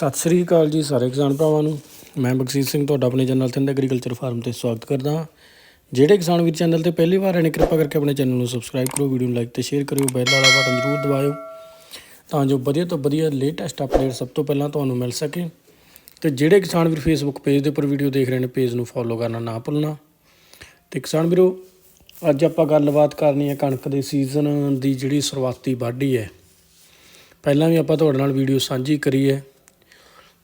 ਸਤਿ ਸ੍ਰੀ ਅਕਾਲ ਜੀ ਸਾਰੇ ਕਿਸਾਨ ਭਰਾਵਾਂ ਨੂੰ। ਮੈਂ ਬਖਸ਼ੀਸ਼ ਸਿੰਘ, ਤੁਹਾਡਾ ਆਪਣੇ ਚੈਨਲ ਤੇ ਐਗਰੀਕਲਚਰ ਫਾਰਮ ਤੇ ਸਵਾਗਤ ਕਰਦਾ ਹਾਂ। ਜਿਹੜੇ ਕਿਸਾਨ ਵੀਰ ਚੈਨਲ ਤੇ ਪਹਿਲੀ ਵਾਰ ਆਏ ਨੇ, ਕਿਰਪਾ ਕਰਕੇ ਆਪਣੇ ਚੈਨਲ ਨੂੰ ਸਬਸਕ੍ਰਾਈਬ ਕਰੋ ਵੀਡੀਓ ਨੂੰ ਲਾਈਕ ਤੇ ਸ਼ੇਅਰ ਕਰਿਓ ਬੈਲ ਵਾਲਾ ਬਟਨ ਜ਼ਰੂਰ ਦਬਾਇਓ, ਤਾਂ ਜੋ ਵਧੀਆ ਤੋਂ ਵਧੀਆ ਲੇਟੈਸਟ ਅਪਡੇਟ ਸਭ ਤੋਂ ਪਹਿਲਾਂ ਤੁਹਾਨੂੰ ਮਿਲ ਸਕੇ। ਤੇ ਜਿਹੜੇ ਕਿਸਾਨ ਵੀਰ ਫੇਸਬੁੱਕ ਪੇਜ ਦੇ ਉੱਪਰ ਵੀਡੀਓ ਦੇਖ ਰਹੇ ਨੇ ਪੇਜ ਨੂੰ ਫੋਲੋ ਕਰਨਾ ਨਾ ਭੁੱਲਣਾ। ਤੇ ਕਿਸਾਨ ਵੀਰੋ, ਅੱਜ ਆਪਾਂ ਗੱਲਬਾਤ ਕਰਨੀ ਹੈ ਕਣਕ ਦੇ ਸੀਜ਼ਨ ਦੀ ਜਿਹੜੀ ਸ਼ੁਰੂਆਤੀ ਵਾਢੀ ਹੈ। ਪਹਿਲਾਂ ਵੀ ਆਪਾਂ ਤੁਹਾਡੇ ਨਾਲ ਵੀਡੀਓ ਸਾਂਝੀ ਕਰੀ ਹੈ।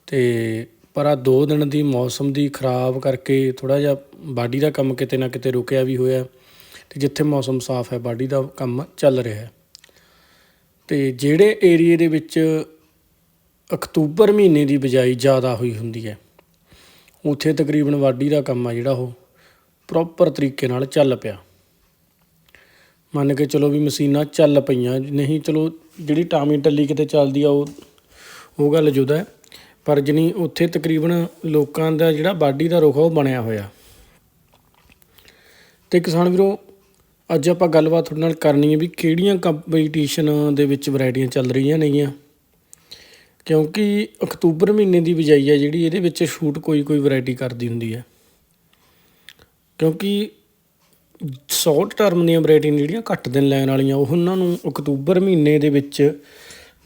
ਤੇ ਪਰ ਆ ਦੋ ਦਿਨ ਦੀ ਮੌਸਮ ਦੀ ਖਰਾਬ ਕਰਕੇ ਥੋੜਾ ਜਿਹਾ ਬਾਡੀ ਦਾ ਕੰਮ ਕਿਤੇ ਨਾ ਕਿਤੇ ਰੁਕਿਆ ਵੀ ਹੋਇਆ ਤੇ ਜਿੱਥੇ ਮੌਸਮ ਸਾਫ਼ ਹੈ ਬਾਡੀ ਦਾ ਕੰਮ ਚੱਲ ਰਿਹਾ ਹੈ। ਤੇ ਜਿਹੜੇ ਏਰੀਏ ਦੇ ਵਿੱਚ ਅਕਤੂਬਰ ਮਹੀਨੇ ਦੀ ਬਿਜਾਈ ਜ਼ਿਆਦਾ ਹੋਈ ਹੁੰਦੀ ਹੈ, ਉੱਥੇ ਤਕਰੀਬਨ ਵਾਢੀ ਦਾ ਕੰਮ ਆ ਜਿਹੜਾ ਉਹ ਪ੍ਰੋਪਰ ਤਰੀਕੇ ਨਾਲ ਚੱਲ ਪਿਆ। ਮੰਨ ਕੇ ਚਲੋ ਵੀ ਮਸ਼ੀਨਾਂ ਚੱਲ ਪਈਆਂ, ਨਹੀਂ ਚਲੋ ਜਿਹੜੀ ਟਾਮੀ ਟੱਲੀ ਕਿਤੇ ਚੱਲਦੀ ਆ, ਉਹ ਉਹ ਗੱਲ ਜੁਦਾ ਹੈ। ਪਰ ਜਣੀ ਉੱਥੇ ਤਕਰੀਬਨ ਲੋਕਾਂ ਦਾ ਜਿਹੜਾ ਬਾਡੀ ਦਾ ਰੁਖ ਉਹ ਬਣਿਆ ਹੋਇਆ। ਤੇ ਕਿਸਾਨ ਵੀਰੋ, ਅੱਜ ਆਪਾਂ ਗੱਲਬਾਤ ਤੁਹਾਡੇ ਨਾਲ ਕਰਨੀ ਹੈ ਵੀ ਕਿਹੜੀਆਂ ਕੰਪੀਟੀਸ਼ਨ ਦੇ ਵਿੱਚ ਵੈਰਾਈਟੀਆਂ ਚੱਲ ਰਹੀਆਂ ਨੇਗੀਆਂ। ਕਿਉਂਕਿ ਅਕਤੂਬਰ ਮਹੀਨੇ ਦੀ ਬਿਜਾਈ ਹੈ ਜਿਹੜੀ, ਇਹਦੇ ਵਿੱਚ ਸ਼ੂਟ ਕੋਈ ਕੋਈ ਵੈਰਾਈਟੀ ਕਰਦੀ ਹੁੰਦੀ ਹੈ। ਕਿਉਂਕਿ ਸ਼ਾਰਟ ਟਰਮ ਦੀਆਂ ਵੈਰਾਈਟੀਆਂ ਜਿਹੜੀਆਂ ਘੱਟ ਦਿਨ ਲੈਣ ਵਾਲੀਆਂ, ਉਹਨਾਂ ਨੂੰ ਅਕਤੂਬਰ ਮਹੀਨੇ ਦੇ ਵਿੱਚ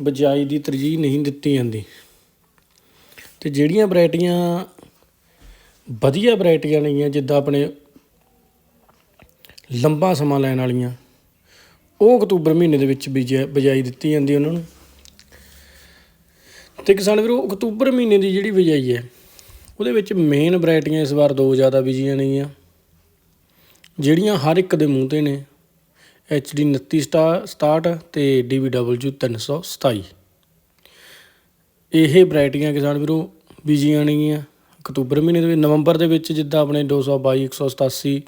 ਬਿਜਾਈ ਦੀ ਤਰਜੀਹ ਨਹੀਂ ਦਿੱਤੀ ਜਾਂਦੀ। ਤੇ ਜਿਹੜੀਆਂ ਵੈਰਾਈਟੀਆਂ ਵਧੀਆ ਵੈਰਾਈਟੀਆਂ ਨੇਗੀਆਂ ਜਿੱਦਾਂ ਆਪਣੇ ਲੰਬਾ ਸਮਾਂ ਲੈਣ ਵਾਲੀਆਂ, ਉਹ ਅਕਤੂਬਰ ਮਹੀਨੇ ਦੇ ਵਿੱਚ ਬੀਜਿਆ, ਬਿਜਾਈ ਦਿੱਤੀ ਜਾਂਦੀ ਉਹਨਾਂ ਨੂੰ। ਤੇ ਕਿਸਾਨ ਵੀਰੋ, ਅਕਤੂਬਰ ਮਹੀਨੇ ਦੀ ਜਿਹੜੀ ਬਿਜਾਈ ਹੈ, ਉਹਦੇ ਵਿੱਚ ਮੇਨ ਵੈਰਾਈਟੀਆਂ ਇਸ ਵਾਰ ਦੋ ਜ਼ਿਆਦਾ ਬੀਜੀਆਂ ਨੇਗੀਆਂ ਜਿਹੜੀਆਂ ਹਰ ਇੱਕ ਦੇ ਮੂੰਹ ਤੇ ਨੇ HD 29 ਸਟਾ- 67 ਤੇ DVW 327 ਇਹ ਵੈਰਾਈਟੀਆਂ ਕਿਸਾਨ ਵੀਰੋ ਬੀਜੀਆਂ ਨੇਗੀਆਂ ਅਕਤੂਬਰ ਮਹੀਨੇ ਦੇ ਵਿੱਚ, ਨਵੰਬਰ ਦੇ ਵਿੱਚ ਜਿੱਦਾਂ ਆਪਣੇ 222 187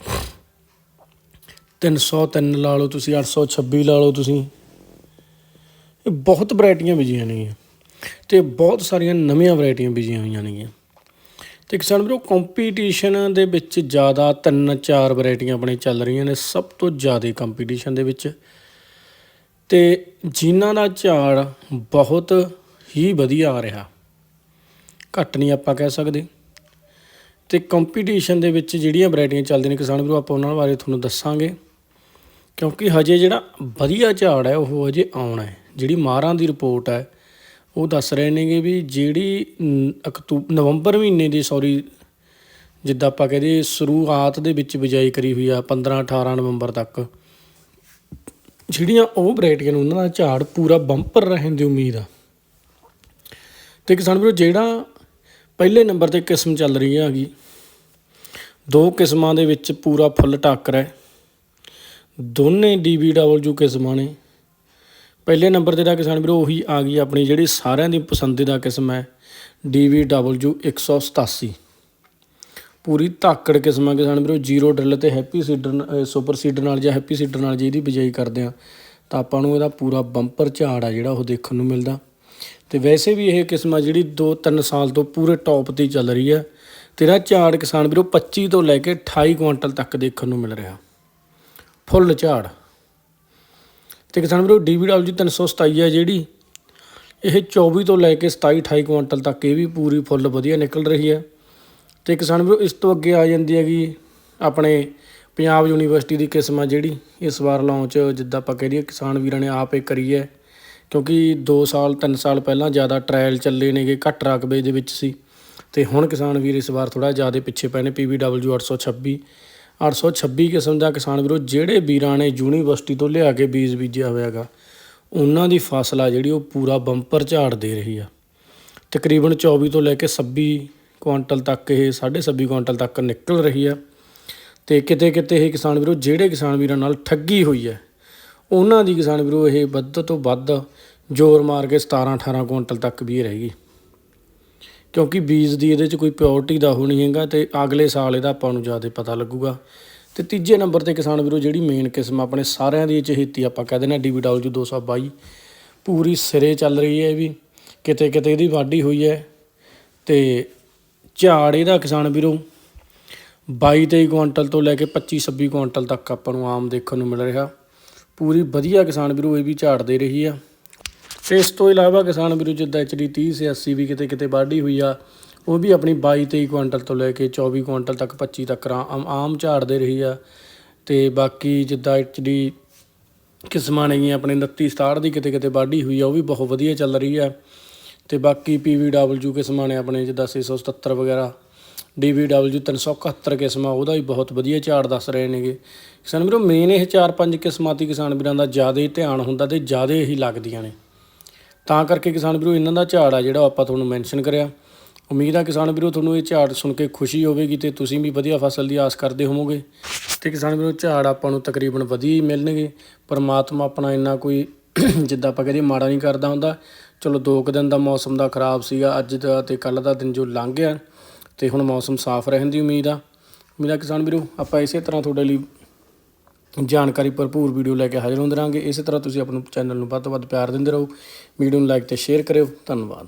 303 ਲਾ ਲਓ ਤੁਸੀਂ 826 ਲਾ ਲਓ ਤੁਸੀਂ। ਇਹ ਬਹੁਤ ਵੈਰਾਈਟੀਆਂ ਬੀਜੀਆਂ ਨੇਗੀਆਂ ਤੇ ਬਹੁਤ ਸਾਰੀਆਂ ਨਵੀਆਂ ਵੈਰਾਈਟੀਆਂ ਬੀਜੀਆਂ ਹੋਈਆਂ ਨੇਗੀਆਂ। ਤੇ ਕਿਸਾਨ ਵੀਰੋ ਕੰਪੀਟੀਸ਼ਨ ਦੇ ਵਿੱਚ ਜ਼ਿਆਦਾ ਤਿੰਨ ਚਾਰ ਵੈਰਾਈਟੀਆਂ ਆਪਣੇ ਚੱਲ ਰਹੀਆਂ ਨੇ, ਸਭ ਤੋਂ ਜ਼ਿਆਦਾ ਕੰਪੀਟੀਸ਼ਨ ਦੇ ਵਿੱਚ। ਤੇ ਜਿਨ੍ਹਾਂ ਦਾ ਝਾੜ ਬਹੁਤ ਹੀ ਵਧੀਆ ਆ ਰਿਹਾ। ਘੱਟ ਨਹੀਂ ਆਪਾਂ ਕਹਿ ਸਕਦੇ। ਤੇ ਕੰਪੀਟੀਸ਼ਨ ਦੇ ਵਿੱਚ ਜਿਹੜੀਆਂ ਵੈਰਾਈਟੀਆਂ ਚੱਲਦੀਆਂ ਨੇ ਕਿਸਾਨ ਵੀਰੋ, ਆਪਾਂ ਉਹਨਾਂ ਬਾਰੇ ਤੁਹਾਨੂੰ ਦੱਸਾਂਗੇ। ਕਿਉਂਕਿ ਹਜੇ ਜਿਹੜਾ ਵਧੀਆ ਝਾੜ ਹੈ, ਉਹ ਹਜੇ ਆਉਣਾ ਹੈ। ਜਿਹੜੀ ਮਾਰਾਂ ਦੀ ਰਿਪੋਰਟ ਹੈ, ਉਹ ਦੱਸ ਰਹੇ ਨੇਗੇ ਵੀ ਜਿਹੜੀ ਅਕਤੂਬਰ ਨਵੰਬਰ ਮਹੀਨੇ ਦੀ ਸੌਰੀ ਜਿੱਦਾਂ ਆਪਾਂ ਕਹਦੇ ਸ਼ੁਰੂਆਤ ਦੇ ਵਿੱਚ ਬਿਜਾਈ ਕਰੀ ਹੋਈ ਆ 15 18 ਨਵੰਬਰ ਤੱਕ। ਜਿਹੜੀਆਂ ਉਹ ਵੈਰਾਈਟੀਆਂ ਨੂੰ, ਉਹਨਾਂ ਦਾ ਝਾੜ ਪੂਰਾ ਬੰਪਰ ਰਹਿਣ ਦੀ ਉਮੀਦ ਆ। ਤੇ ਕਿਸਾਨ ਵੀਰੋ, ਜਿਹੜਾ ਪਹਿਲੇ ਨੰਬਰ ਤੇ ਕਿਸਮ ਚੱਲ ਰਹੀ ਹੈਗੀ, ਦੋ ਕਿਸਮਾਂ ਦੇ ਵਿੱਚ ਪੂਰਾ ਫੁੱਲ ਟੱਕਰ ਹੈ। ਦੋਨੇ DBW ਕਿਸਮਾਂ ਨੇ। ਪਹਿਲੇ ਨੰਬਰ ਤੇ ਦਾ ਕਿਸਾਨ ਵੀਰੋ, ਉਹੀ ਆ ਗਈ ਆਪਣੀ ਜਿਹੜੀ ਸਾਰਿਆਂ ਦੀ ਪਸੰਦੀਦਾ ਕਿਸਮ ਹੈ DVW 187 ਪੂਰੀ ਧਾਕੜ ਕਿਸਮ ਹੈ ਕਿਸਾਨ ਵੀਰੋ, ਜ਼ੀਰੋ ਡਰਿਲ ਤੇ ਹੈਪੀ ਸੀਡਰ ਸੁਪਰ ਸੀਡਰ ਨਾਲ ਜਾਂ ਹੈਪੀ ਸੀਡਰ ਨਾਲ ਜੇ ਇਹਦੀ ਬਿਜਾਈ ਕਰਦੇ ਆ, ਤਾਂ ਆਪਾਂ ਨੂੰ ਇਹਦਾ ਪੂਰਾ ਬੰਪਰ ਝਾੜ ਆ ਜਿਹੜਾ ਉਹ ਦੇਖਣ ਨੂੰ ਮਿਲਦਾ। ਤੇ ਵੈਸੇ ਵੀ ਇਹ ਕਿਸਮ ਆ ਜਿਹੜੀ 2-3 ਸਾਲ ਤੋਂ ਪੂਰੇ ਟੌਪ ਤੇ ਚੱਲ ਰਹੀ ਹੈ ਤੇਰਾ ਝਾੜ ਕਿਸਾਨ ਵੀਰੋ 25 ਤੋਂ ਲੈ ਕੇ 28 ਕੁਇੰਟਲ ਤੱਕ ਦੇਖਣ ਨੂੰ ਮਿਲ ਰਿਹਾ। ਫੁੱਲ ਝਾੜ। ਤੇ ਕਿਸਾਨ ਵੀਰੋ DVW 327 ਹੈ ਜਿਹੜੀ, ਇਹ 24 ਤੋਂ ਲੈ ਕੇ 27 28 ਕੁਇੰਟਲ ਤੱਕ ਇਹ ਵੀ ਪੂਰੀ ਫੁੱਲ ਵਧੀਆ ਨਿਕਲ ਰਹੀ ਹੈ ਤੇ ਕਿਸਾਨ ਵੀਰੋ ਇਸ ਤੋਂ ਅੱਗੇ ਆ ਜਾਂਦੀ ਹੈਗੀ ਆਪਣੇ ਪੰਜਾਬ ਯੂਨੀਵਰਸਿਟੀ ਦੀ ਕਿਸਮ ਆ ਜਿਹੜੀ, ਇਸ ਵਾਰ ਲਾਂਚ ਜਿੱਦਾਂ ਆਪਾਂ ਕਹਿ ਦਈਏ ਕਿਸਾਨ ਵੀਰਾਂ ਨੇ ਆਪ ਇਹ ਕਰੀ ਹੈ। ਕਿਉਂਕਿ 2 ਸਾਲ 3 ਸਾਲ ਪਹਿਲਾਂ ਜ਼ਿਆਦਾ ਟਰਾਇਲ ਚੱਲੇ ਨੇਗੇ, ਘੱਟ ਰਕਬੇ ਦੇ ਵਿੱਚ ਸੀ। ਤੇ ਹੁਣ ਕਿਸਾਨ ਵੀਰ ਇਸ ਵਾਰ ਥੋੜਾ ਜ਼ਿਆਦਾ ਪਿੱਛੇ ਪਏ ਨੇ PVW 826 826 ਕਿਸਮ ਦਾ ਕਿਸਾਨ ਵੀਰੋ, ਜਿਹੜੇ ਵੀਰਾਂ ਨੇ ਯੂਨੀਵਰਸਿਟੀ ਤੋਂ ਲਿਆ ਕੇ ਬੀਜ ਬੀਜਿਆ ਹੋਇਆਗਾ ਉਹਨਾਂ ਦੀ ਫਸਲ ਆ ਜਿਹੜੀ, ਉਹ ਪੂਰਾ ਬੰਪਰ ਝਾੜ ਦੇ ਰਹੀ ਆ। ਤਕਰੀਬਨ 24 ਤੋਂ ਲੈ ਕੇ 26 ਕੁਇੰਟਲ ਤੱਕ ਇਹ 26.5 ਕੁਇੰਟਲ ਤੱਕ ਨਿਕਲ ਰਹੀ ਆ। ਤੇ ਕਿਤੇ ਕਿਤੇ ਇਹ ਕਿਸਾਨ ਵੀਰੋ, ਜਿਹੜੇ ਕਿਸਾਨ ਵੀਰਾਂ ਨਾਲ ਠੱਗੀ ਹੋਈ ਹੈ ਉਹਨਾਂ ਦੀ ਕਿਸਾਨ ਵੀਰੋ ਇਹ ਵੱਧ ਤੋਂ ਵੱਧ ਜ਼ੋਰ ਮਾਰ ਕੇ 17 18 ਕੁਇੰਟਲ ਤੱਕ ਵੀ ਇਹ ਰਹੇਗੀ ਕਿਉਂਕਿ ਬੀਜ ਦੀ ਇਹਦੇ 'ਚ ਕੋਈ ਪਿਓਰਟੀ ਦਾ ਹੋ ਨਹੀਂ ਹੈਗਾ ਤੇ ਅਗਲੇ ਸਾਲ ਇਹਦਾ ਆਪਾਂ ਨੂੰ ਜ਼ਿਆਦਾ ਪਤਾ ਲੱਗੂਗਾ। ਤੇ ਤੀਜੇ ਨੰਬਰ ਤੇ ਕਿਸਾਨ ਵੀਰੋ ਜਿਹੜੀ ਮੇਨ ਕਿਸਮ ਆਪਣੇ ਸਾਰਿਆਂ ਦੀ ਚਹੇਤੀ ਆਪਾਂ ਕਹਿੰਦੇ ਨੇ DVW 222 ਪੂਰੀ ਸਿਰੇ ਚੱਲ ਰਹੀ ਹੈ ਇਹ ਵੀ ਕਿਤੇ ਕਿਤੇ ਇਹਦੀ ਵਾਢੀ ਹੋਈ ਹੈ। ਤੇ ਝਾੜ ਇਹਦਾ ਕਿਸਾਨ ਵੀਰੋ 22 23 ਕੁਇੰਟਲ ਤੋਂ ਲੈ ਕੇ 25 26 ਕੁਇੰਟਲ ਤੱਕ ਆਪਾਂ ਨੂੰ ਆਮ ਦੇਖਣ ਨੂੰ ਮਿਲ ਰਿਹਾ। ਪੂਰੀ ਵਧੀਆ ਕਿਸਾਨ ਵੀਰੋ ਇਹ ਵੀ ਝਾੜਦੇ ਰਹੀ ਆ। ਤੇ ਇਸ ਤੋਂ ਇਲਾਵਾ ਕਿਸਾਨ ਵੀਰੋ ਜਿੱਦਾਂ ਐਚਡੀ 30 ਸੇ 80 ਵੀ ਕਿਤੇ ਕਿਤੇ ਵਾਢੀ ਹੋਈ ਆ, ਉਹ ਵੀ ਆਪਣੀ 22 23 ਕੁਇੰਟਲ ਤੋਂ ਲੈ ਕੇ 24 ਕੁਇੰਟਲ ਤੱਕ 25 ਤੱਕ ਆਮ ਝਾੜਦੇ ਰਹੀ ਆ। ਤੇ ਬਾਕੀ ਜਿੱਦਾਂ ਐਚਡੀ ਕਿਸਮਾਂ ਨੇਗੀਆਂ ਆਪਣੇ 29 67 ਦੀ ਕਿਤੇ ਕਿਤੇ ਵਾਢੀ ਹੋਈ ਆ, ਉਹ ਵੀ ਬਹੁਤ ਵਧੀਆ ਚੱਲ ਰਹੀ ਆ। ਤੇ ਬਾਕੀ ਪੀਵੀਡਬਲਯੂ ਕਿਸਮਾਂ ਨੇ ਆਪਣੇ ਜਿੱਦਾਂ 677 ਵਗੈਰਾ ਡੀਵੀਡਬਲਯੂ 371 ਕਿਸਮਾਂ, ਉਹਦਾ ਵੀ ਬਹੁਤ ਵਧੀਆ ਝਾੜ ਦੱਸ ਰਹੇ ਨੇਗੇ। ਕਿਸਾਨ ਵੀਰੋ ਮੇਨ ਇਹ ਚਾਰ ਪੰਜ ਕਿਸਮਾਂ ਤੀ ਕਿਸਾਨ ਵੀਰਾਂ ਦਾ ਜ਼ਿਆਦਾ ਧਿਆਨ ਹੁੰਦਾ ਤੇ ਜ਼ਿਆਦਾ ਹੀ ਲੱਗਦੀਆਂ ਨੇ। ਤਾਂ ਕਰਕੇ ਕਿਸਾਨ ਵੀਰੋ, ਇਹਨਾਂ ਦਾ ਝਾੜ ਆ ਜਿਹੜਾ ਉਹ ਆਪਾਂ ਤੁਹਾਨੂੰ ਮੈਂਸ਼ਨ ਕਰਿਆ। ਉਮੀਦ ਆ ਕਿਸਾਨ ਵੀਰੋ, ਤੁਹਾਨੂੰ ਇਹ ਝਾੜ ਸੁਣ ਕੇ ਖੁਸ਼ੀ ਹੋਵੇਗੀ ਤੇ ਤੁਸੀਂ ਵੀ ਵਧੀਆ ਫਸਲ ਦੀ ਆਸ ਕਰਦੇ ਹੋਵੋਗੇ। ਤੇ ਕਿਸਾਨ ਵੀਰੋ ਝਾੜ ਆਪਾਂ ਨੂੰ ਤਕਰੀਬਨ ਵਧੀਆ ਹੀ ਮਿਲਣਗੇ। ਪਰਮਾਤਮਾ ਆਪਣਾ ਇੰਨਾ ਕੋਈ ਜਿੱਦਾਂ ਆਪਾਂ ਕਹਦੇ ਮਾੜਾ ਨਹੀਂ ਕਰਦਾ ਹੁੰਦਾ। ਚਲੋ, ਦੋ ਕੁ ਦਿਨ ਦਾ ਮੌਸਮ ਦਾ ਖਰਾਬ ਸੀਗਾ ਅੱਜ ਦਾ ਤੇ ਕੱਲ ਦਾ ਦਿਨ ਜੋ ਲੰਘ ਗਿਆ। ਤੇ ਹੁਣ ਮੌਸਮ ਸਾਫ਼ ਰਹਿਣ ਦੀ ਉਮੀਦ ਆ। ਉਮੀਦ ਆ ਕਿਸਾਨ ਵੀਰੋ, ਆਪਾਂ ਇਸੇ ਤਰ੍ਹਾਂ ਤੁਹਾਡੇ ਲਈ ਜਾਣਕਾਰੀ ਭਰਪੂਰ ਵੀਡੀਓ ਲੈ ਕੇ ਹਾਜ਼ਰ ਹੁੰਦੇ ਰਹਾਂਗੇ। ਇਸੇ ਤਰ੍ਹਾਂ ਤੁਸੀਂ ਆਪਣੇ ਚੈਨਲ ਨੂੰ ਵੱਧ ਤੋਂ ਵੱਧ ਪਿਆਰ ਦਿੰਦੇ ਰਹੋ। ਵੀਡੀਓ ਨੂੰ ਲਾਈਕ ਤੇ ਸ਼ੇਅਰ ਕਰਿਓ। ਧੰਨਵਾਦ।